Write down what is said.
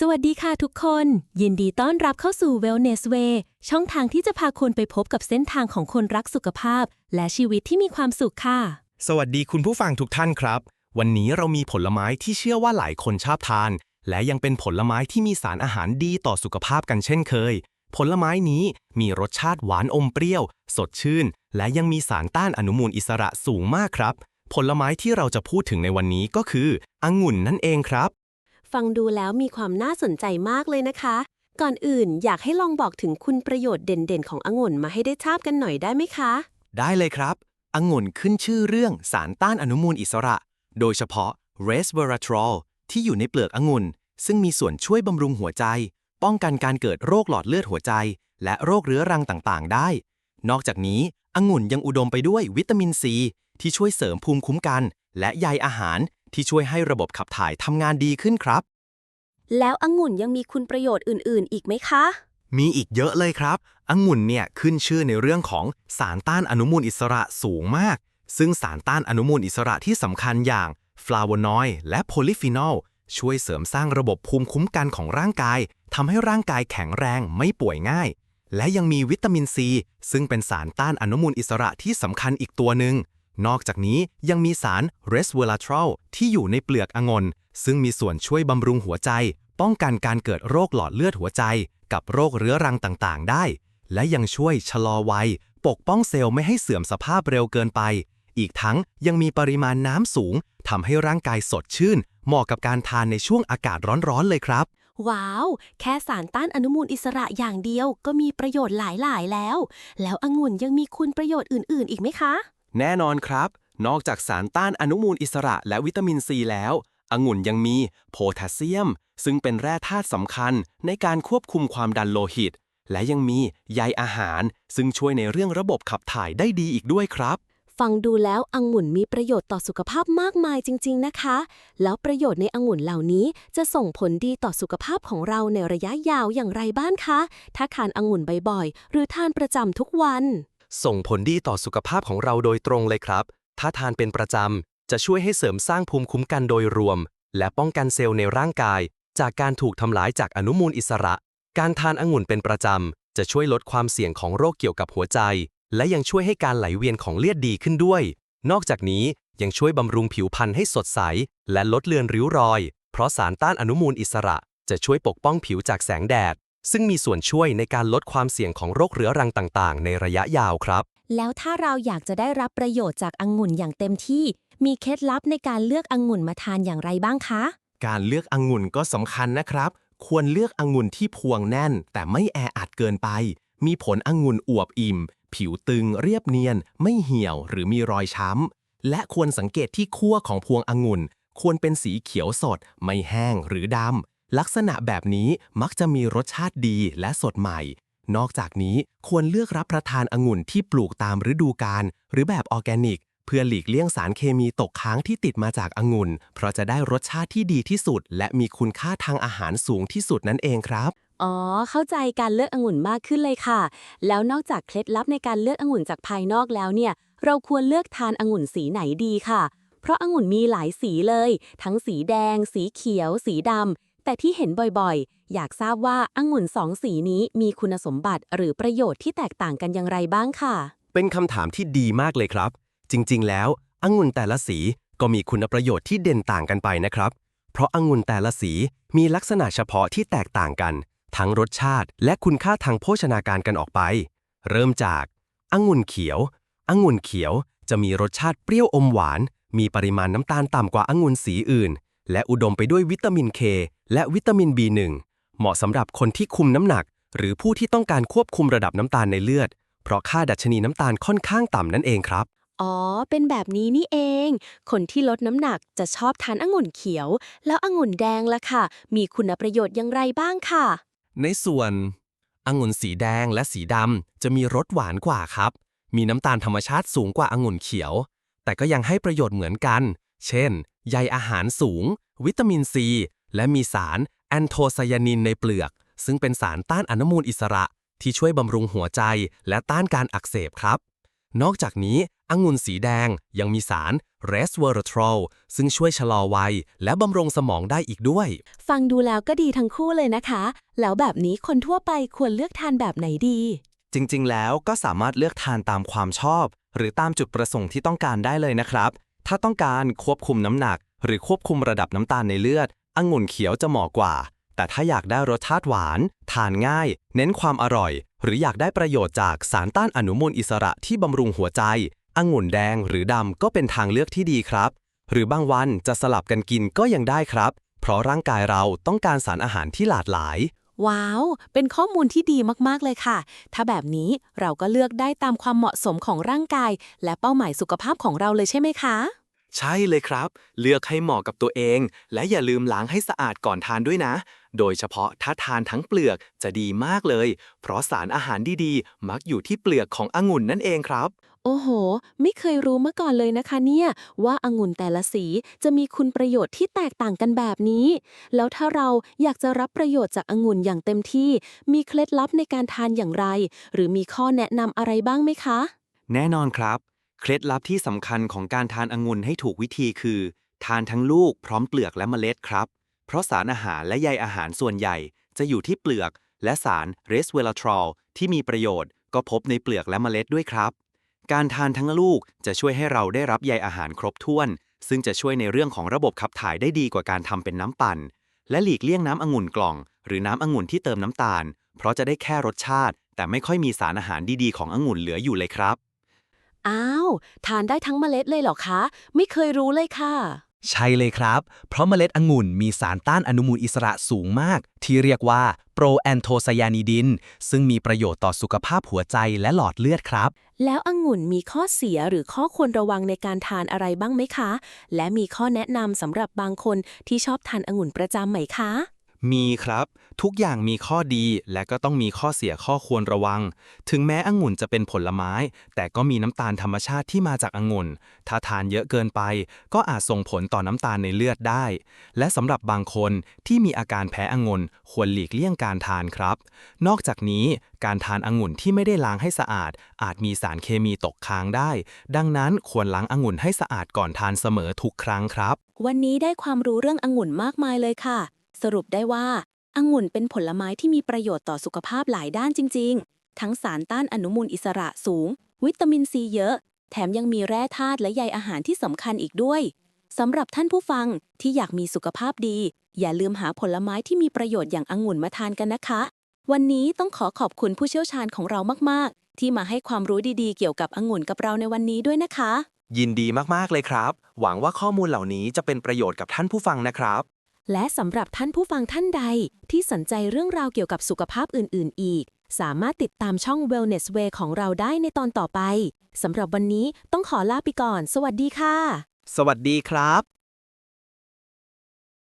สวัสดีค่ะทุกคน ยินดีต้อนรับเข้าสู่ Wellness Way ช่องทางที่จะพาคนไปพบกับเส้นทางของคนรักสุขภาพ และชีวิตที่มีความสุขค่ะ สวัสดีคุณผู้ฟังทุกท่านครับ วันนี้เรามีผลไม้ที่เชื่อว่าหลายคนชอบทาน และยังเป็นผลไม้ที่มีสารอาหารดีต่อสุขภาพกันเช่นเคย ผลไม้นี้มีรสชาติหวานอมเปรี้ยว สดชื่น และยังมีสารต้านอนุมูลอิสระสูงมากครับ ผลไม้ที่เราจะพูดถึงในวันนี้ก็คือองุ่นนั่นเองครับ ฟังดูแล้วมีความน่าสนใจมากเลยนะคะ ก่อนอื่นอยากให้ลองบอกถึงคุณประโยชน์เด่นๆ ขององุ่นมาให้ได้ทราบกันหน่อยได้ไหมคะ ได้เลยครับองุ่นขึ้นชื่อเรื่องสารต้านอนุมูลอิสระ โดยเฉพาะ resveratrol ที่อยู่ในเปลือกองุ่น ซึ่งมีส่วนช่วยบำรุงหัวใจ ป้องกันการเกิดโรคหลอดเลือดหัวใจ และโรคเรื้อรังต่างๆ ได้ นอกจากนี้องุ่นยังอุดมไปด้วยวิตามินซีที่ช่วยเสริมภูมิคุ้มกัน และใยอาหาร ที่ช่วยให้ระบบขับถ่ายทำงานดีขึ้นครับ แล้วองุ่นยังมีคุณประโยชน์อื่น ๆ อีกไหมคะ มีอีกเยอะเลยครับองุ่นเนี่ยขึ้นชื่อในเรื่องของสารต้านอนุมูลอิสระสูงมาก ซึ่งสารต้านอนุมูลอิสระที่สำคัญอย่างฟลาโวนอยด์และโพลิฟีนอลช่วยเสริมสร้างระบบภูมิคุ้มกันของร่างกายทำให้ร่างกายแข็งแรงไม่ป่วยง่าย และยังมีวิตามินซีซึ่งเป็นสารต้านอนุมูลอิสระที่สำคัญอีกตัวหนึ่ง นอกจากนี้ยังมีสาร resveratrol ที่อยู่ในเปลือกองุ่นซึ่งมีส่วนช่วยบำรุงหัวใจ ป้องกันการเกิดโรคหลอดเลือดหัวใจ กับโรคเรื้อรังต่างๆ ได้ และยังช่วยชะลอวัย ปกป้องเซลล์ไม่ให้เสื่อมสภาพเร็วเกินไป อีกทั้งยังมีปริมาณน้ำสูงทำให้ร่างกายสดชื่น เหมาะกับการทานในช่วงอากาศร้อนๆเลยครับ ว้าว แค่สารต้านอนุมูลอิสระอย่างเดียวก็มีประโยชน์หลายๆ แล้ว แล้วองุ่นยังมีคุณประโยชน์อื่น ๆ อีกไหมคะ แน่นอนครับ นอกจากสารต้านอนุมูลอิสระและวิตามินซีแล้วองุ่นยังมีโพแทสเซียม ซึ่งเป็นแร่ธาตุสำคัญในการควบคุมความดันโลหิต และยังมีใยอาหาร ซึ่งช่วยในเรื่องระบบขับถ่ายได้ดีอีกด้วยครับ ฟังดูแล้วองุ่นมีประโยชน์ต่อสุขภาพมากมายจริง ๆนะคะ แล้วประโยชน์ในองุ่นเหล่านี้จะส่งผลดีต่อสุขภาพของเราในระยะยาวอย่างไรบ้างคะ ถ้าทานองุ่นบ่อยๆ หรือทานประจำทุกวัน ส่งผลดีต่อสุขภาพของเราโดยตรงเลยครับ ถ้าทานเป็นประจำ จะช่วยให้เสริมสร้างภูมิคุ้มกันโดยรวม และป้องกันเซลล์ในร่างกาย จากการถูกทำลายจากอนุมูลอิสระ การทานองุ่นเป็นประจำ จะช่วยลดความเสี่ยงของโรคเกี่ยวกับหัวใจ และยังช่วยให้การไหลเวียนของเลือดดีขึ้นด้วย นอกจากนี้ยังช่วยบำรุงผิวพรรณให้สดใส และลดเลือนริ้วรอย เพราะสารต้านอนุมูลอิสระ จะช่วยปกป้องผิวจากแสงแดด ซึ่งมีส่วนช่วยในการลดความเสี่ยงของโรคเรื้อรังต่างๆ ในระยะยาวครับ แล้วถ้าเราอยากจะได้รับประโยชน์จากองุ่นอย่างเต็มที่ มีเคล็ดลับในการเลือกองุ่นมาทานอย่างไรบ้างคะ การเลือกองุ่นก็สำคัญนะครับ ควรเลือกองุ่นที่พวงแน่น แต่ไม่แออัดเกินไป มีผลองุ่นอวบอิ่ม ผิวตึงเรียบเนียน ไม่เหี่ยวหรือมีรอยช้ำ และควรสังเกตที่ขั้วของพวงองุ่น ควรเป็นสีเขียวสด ไม่แห้งหรือดำ ลักษณะแบบนี้มักจะมีรสชาติดีและสดใหม่ นอกจากนี้ควรเลือกรับประทานองุ่นที่ปลูกตามฤดูกาลหรือแบบออร์แกนิก เพื่อหลีกเลี่ยงสารเคมีตกค้างที่ติดมาจากองุ่น เพราะจะได้รสชาติที่ดีที่สุด และมีคุณค่าทางอาหารสูงที่สุดนั่นเองครับอ๋อ เข้าใจการเลือกองุ่นมากขึ้นเลยค่ะ แล้วนอกจากเคล็ดลับในการเลือกองุ่นจากภายนอกแล้วเนี่ย เราควรเลือกทานองุ่นสีไหนดีค่ะ เพราะองุ่นมีหลายสีเลย ทั้งสีแดง สีเขียว สีดำ แต่ที่เห็นบ่อยๆ อยากทราบว่าองุ่นสองสีนี้มีคุณสมบัติหรือประโยชน์ที่แตกต่างกันอย่างไรบ้างค่ะ เป็นคำถามที่ดีมากเลยครับ จริงๆ แล้วองุ่นแต่ละสีก็มีคุณประโยชน์ที่เด่นต่างกันไปนะครับ เพราะองุ่นแต่ละสีมีลักษณะเฉพาะที่แตกต่างกัน ทั้งรสชาติและคุณค่าทางโภชนาการกันออกไป เริ่มจากองุ่นเขียวองุ่นเขียวจะมีรสชาติเปรี้ยวอมหวาน มีปริมาณน้ำตาลต่ำกว่าองุ่นสีอื่น และอุดมไปด้วยวิตามินเค และวิตามิน B1 เหมาะสำหรับคนที่คุมน้ำหนัก หรือผู้ที่ต้องการควบคุมระดับน้ำตาลในเลือด เพราะค่าดัชนีน้ำตาลค่อนข้างต่ำนั่นเองครับ อ๋อ เป็นแบบนี้นี่เอง คนที่ลดน้ำหนักจะชอบทานองุ่นเขียว แล้วองุ่นแดงล่ะค่ะ มีคุณประโยชน์อย่างไรบ้างค่ะ ในส่วนองุ่นสีแดงและสีดำจะมีรสหวานกว่าครับ มีน้ำตาลธรรมชาติสูงกว่าองุ่นเขียว แต่ก็ยังให้ประโยชน์เหมือนกัน เช่น ใยอาหารสูง วิตามินซี และมีสารแอนโทไซยานินในเปลือก ซึ่งเป็นสารต้านอนุมูลอิสระ ที่ช่วยบำรุงหัวใจและต้านการอักเสบครับ นอกจากนี้องุ่นสีแดงยังมีสาร resveratrol ซึ่งช่วยชะลอวัย และบำรุงสมองได้อีกด้วย ฟังดูแล้วก็ดีทั้งคู่เลยนะคะ แล้วแบบนี้คนทั่วไปควรเลือกทานแบบไหนดี จริงๆ แล้วก็สามารถเลือกทานตามความชอบ หรือตามจุดประสงค์ที่ต้องการได้เลยนะครับ ถ้าต้องการควบคุมน้ำหนัก หรือควบคุมระดับน้ำตาลในเลือด องุ่นเขียวจะเหมาะกว่า แต่ถ้าอยากได้รสชาติหวาน ทานง่าย เน้นความอร่อย หรืออยากได้ประโยชน์จากสารต้านอนุมูลอิสระที่บำรุงหัวใจองุ่นแดงหรือดำก็เป็นทางเลือกที่ดีครับ หรือบางวันจะสลับกันกินก็ยังได้ครับ เพราะร่างกายเราต้องการสารอาหารที่หลากหลาย ว้าว เป็นข้อมูลที่ดีมาก ๆ เลยค่ะ ถ้าแบบนี้เราก็เลือกได้ตามความเหมาะสมของร่างกาย และเป้าหมายสุขภาพของเราเลยใช่ไหมคะ ใช่เลยครับ เลือกให้เหมาะกับตัวเอง และอย่าลืมล้างให้สะอาดก่อนทานด้วยนะ โดยเฉพาะถ้าทานทั้งเปลือกจะดีมากเลย เพราะสารอาหารดีๆ มักอยู่ที่เปลือกขององุ่นนั่นเองครับ โอ้โห ไม่เคยรู้มาก่อนเลยนะคะเนี่ยว่าองุ่นแต่ละสีจะมีคุณประโยชน์ที่แตกต่างกันแบบนี้ แล้วถ้าเราอยากจะรับประโยชน์จากองุ่นอย่างเต็มที่ มีเคล็ดลับในการทานอย่างไร หรือมีข้อแนะนำอะไรบ้างไหมคะ แน่นอนครับ เคล็ดลับที่สำคัญของการทานองุ่นให้ถูกวิธีคือ ทานทั้งลูกพร้อมเปลือกและเมล็ดครับ เพราะสารอาหารและใยอาหารส่วนใหญ่ จะอยู่ที่เปลือก และสารเรสเวลาทรอลที่มีประโยชน์ ก็พบในเปลือกและเมล็ดด้วยครับ การทานทั้งลูกจะช่วยให้เราได้รับใยอาหารครบถ้วน ซึ่งจะช่วยในเรื่องของระบบขับถ่ายได้ดีกว่าการทำเป็นน้ำปั่น และหลีกเลี่ยงน้ำองุ่นกล่อง หรือน้ำองุ่นที่เติมน้ำตาล เพราะจะได้แค่รสชาติ แต่ไม่ค่อยมีสารอาหารดีๆขององุ่นเหลืออยู่เลยครับ อ้าว ทานได้ทั้งเมล็ดเลยเหรอคะ ไม่เคยรู้เลยค่ะ ใช่เลยครับ เพราะเมล็ดองุ่นมีสารต้านอนุมูลอิสระสูงมาก ที่เรียกว่าโปรแอนโทไซยานิดิน ซึ่งมีประโยชน์ต่อสุขภาพหัวใจและหลอดเลือดครับ แล้วองุ่นมีข้อเสียหรือข้อควรระวังในการทานอะไรบ้างไหมคะ และมีข้อแนะนำสำหรับบางคนที่ชอบทานองุ่นประจำไหมคะ มีครับ ทุกอย่างมีข้อดีและก็ต้องมีข้อเสียข้อควรระวัง ถึงแม้องุ่นจะเป็นผลไม้ แต่ก็มีน้ำตาลธรรมชาติที่มาจากองุ่น ถ้าทานเยอะเกินไป ก็อาจส่งผลต่อน้ำตาลในเลือดได้ และสำหรับบางคนที่มีอาการแพ้องุ่นควรหลีกเลี่ยงการทานครับ นอกจากนี้การทานองุ่นที่ไม่ได้ล้างให้สะอาด อาจมีสารเคมีตกค้างได้ ดังนั้นควรล้างองุ่นให้สะอาดก่อนทานเสมอทุกครั้งครับ วันนี้ได้ความรู้เรื่ององุ่นมากมายเลยค่ะ สรุปได้ว่าองุ่นเป็นผลไม้ที่มีประโยชน์ต่อสุขภาพหลายด้านจริง ๆ ทั้งสารต้านอนุมูลอิสระสูง วิตามินซีเยอะ แถมยังมีแร่ธาตุและใยอาหารที่สำคัญอีกด้วยสำหรับท่านผู้ฟังที่อยากมีสุขภาพดี อย่าลืมหาผลไม้ที่มีประโยชน์อย่างองุ่นมาทานกันนะคะ วันนี้ต้องขอขอบคุณผู้เชี่ยวชาญของเรามาก ๆ ที่มาให้ความรู้ดีๆ เกี่ยวกับองุ่นกับเราในวันนี้ด้วยนะคะ ยินดีมากๆเลยครับ หวังว่าข้อมูลเหล่านี้จะเป็นประโยชน์กับท่านผู้ฟังนะครับ และสำหรับท่านผู้ฟังท่านใดที่สนใจเรื่องราวเกี่ยวกับสุขภาพอื่น ๆ อีก สามารถติดตามช่อง Wellness Way ของเราได้ในตอนต่อไป สำหรับวันนี้ต้องขอลาไปก่อน สวัสดีค่ะ สวัสดีครับ